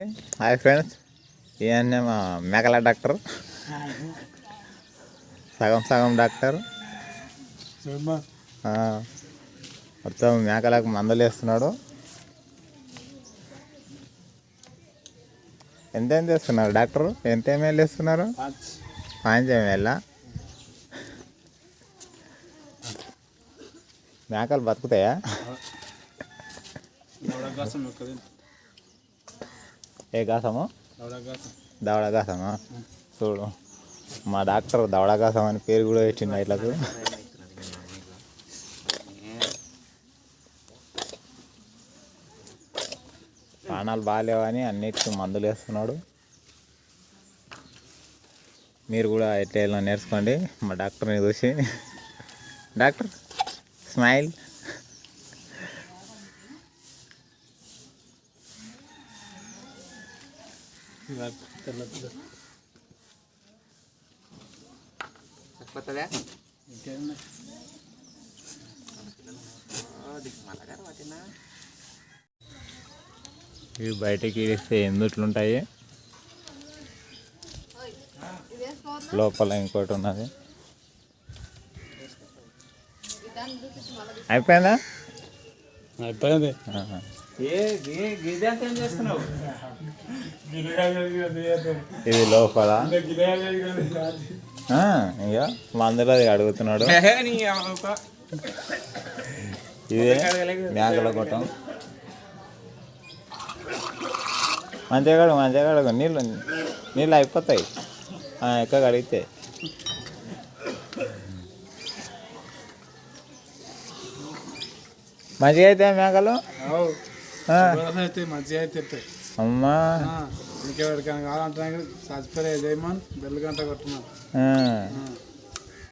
Hi friends ఈయన మా మేకల డాక్టర్ సగం సగం డాక్టర్ మొత్తం మేకలకు మందులు వేస్తున్నాడు. ఎంత వేస్తున్నారు డాక్టర్ ఎంత ఎంఎల్ వేస్తున్నారు? పాంచ్ ఎంఎల్ మేకలు బతుకుతాయా? ఏ కాసము దవడగాసమా చూడు మా డాక్టర్ దవడగాసం అని పేరు కూడా పెట్టిండు ఇట్లకు. ప్రాణాలు బాగాలేవని అన్నిటికీ మందులు వేస్తున్నాడు. మీరు కూడా ఎట్లా నేర్చుకోండి మా డాక్టర్ని చూసి. Doctor smile. ఇవి బయటికి ఇస్తే ఎందుట్లుంటాయి లోపల ఇంకోటి ఉన్నది. అయిపోయిందా? అయిపోయింది. ఇది లోపల. ఆ, ఇక మందులో అడుగుతున్నాడు. ఇదే మేకల కొట్టం. మంచిగా కడుగు మంచిగా కడుగు. నీళ్ళు నీళ్ళు అయిపోతాయి. ఆ, ఎక్క కడిగితే మంచిగా అయితే మేకలు? అయితే మంచిగా అయితే. అమ్మా ఇంకెవరికైనా కావాలంటే చచ్చిపోయే జయమన్ బెల్లు గంట కొట్టున్నాను.